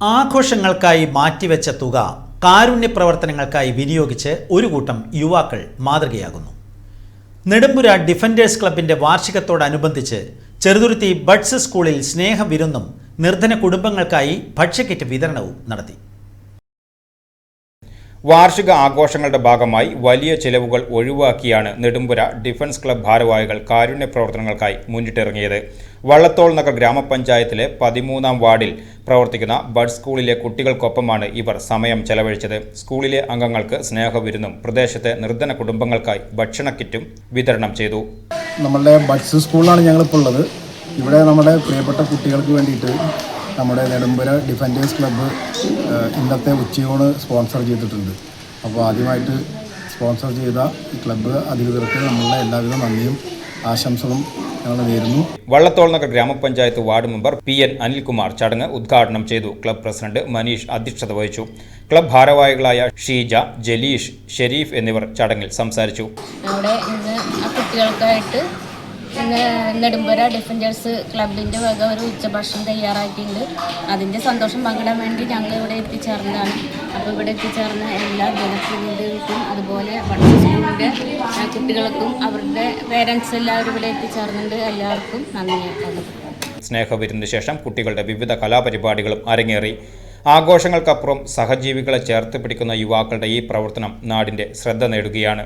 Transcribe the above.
ആഘോഷങ്ങൾക്കായി മാറ്റിവെച്ച തുക കാരുണ്യ പ്രവർത്തനങ്ങൾക്കായി വിനിയോഗിച്ച് ഒരു കൂട്ടം യുവാക്കൾ മാതൃകയാകുന്നു. നെടുമ്പുര ഡിഫൻഡേഴ്സ് ക്ലബിന്റെ വാർഷികത്തോടനുബന്ധിച്ച് ചെറുതുരുത്തി ബഡ്സ് സ്കൂളിൽ സ്നേഹവിരുന്നും നിർധന കുടുംബങ്ങൾക്കായി ഭക്ഷ്യക്കിറ്റ് വിതരണവും നടത്തി. വാർഷിക ആഘോഷങ്ങളുടെ ഭാഗമായി വലിയ ചിലവുകൾ ഒഴിവാക്കിയാണ് നെടുമ്പുര ഡിഫൻസ് ക്ലബ് ഭാരവാഹികൾ കാരുണ്യ പ്രവർത്തനങ്ങൾക്കായി മുന്നിട്ടിറങ്ങിയത്. വള്ളത്തോൾ നഗർ ഗ്രാമപഞ്ചായത്തിലെ പതിമൂന്നാം വാർഡിൽ പ്രവർത്തിക്കുന്ന ബഡ് സ്കൂളിലെ കുട്ടികൾക്കൊപ്പമാണ് ഇവർ സമയം ചെലവഴിച്ചത്. സ്കൂളിലെ അംഗങ്ങൾക്ക് സ്നേഹവിരുന്നും പ്രദേശത്തെ നിർധന കുടുംബങ്ങൾക്കായി ഭക്ഷണ കിറ്റും വിതരണം ചെയ്തു. നമ്മളുടെ ബഡ്സ് സ്കൂളിലാണ് ഞങ്ങളിപ്പോൾ ഉള്ളത്. ഇവിടെ നമ്മുടെ പ്രിയപ്പെട്ട കുട്ടികൾക്ക് വേണ്ടിയിട്ട് നമ്മുടെ നെടുമ്പുര ഡിഫൻഡേഴ്സ് ക്ലബ്ബ് ഇന്നത്തെ ഉച്ചയൂണ് സ്പോൺസർ ചെയ്തിട്ടുണ്ട്. അപ്പോൾ ആദ്യമായിട്ട് സ്പോൺസർ ചെയ്ത ഈ ക്ലബ്ബ് അധികൃതർക്ക് നമ്മളുടെ എല്ലാവിധ നന്ദിയും ആശംസകളും നേരുന്നു. വള്ളത്തോൾ നഗർ ഗ്രാമപഞ്ചായത്ത് ward member P N Anilkumar ചടങ്ങ് ഉദ്ഘാടനം ചെയ്തു. ക്ലബ് പ്രസിഡന്റ് മനീഷ് അധ്യക്ഷത വഹിച്ചു. ക്ലബ് ഭാരവാഹികളായ ഷീജ ജലീഷ് ഷെരീഫ് എന്നിവർ ചടങ്ങിൽ സംസാരിച്ചു. അവിടെ ഇന്ന് കുട്ടികൾക്കായിട്ട് നെടുമ്പുര ഡിഫൻഡേഴ്സ് ക്ലബിന്റെ വക ഒരു ഉച്ചഭക്ഷണം തയ്യാറാക്കിയിട്ടുണ്ട് അതിന്റെ സന്തോഷം പങ്കിടാൻ വേണ്ടി ഞങ്ങൾ ഇവിടെ എത്തിച്ചേർന്നതാണ്. അപ്പോൾ ഇവിടെ എത്തിച്ചേർന്ന എല്ലാ ജനപ്രതിനിധികൾക്കും അതുപോലെ പഠിച്ചിട്ടുണ്ട് കുട്ടികൾക്കും അവരുടെ പേരൻസ് എല്ലാവരും ഇവിടെ എത്തിച്ചേർന്നുണ്ട് എല്ലാവർക്കും നന്ദി സ്നേഹവിരുന്ന ശേഷം കുട്ടികളുടെ വിവിധ കലാപരിപാടികളും അരങ്ങേറി. ആഘോഷങ്ങൾക്കപ്പുറം സഹജീവികളെ ചേർത്ത് പിടിക്കുന്ന യുവാക്കളുടെ ഈ പ്രവർത്തനം നാടിന്റെ ശ്രദ്ധ നേടുകയാണ്.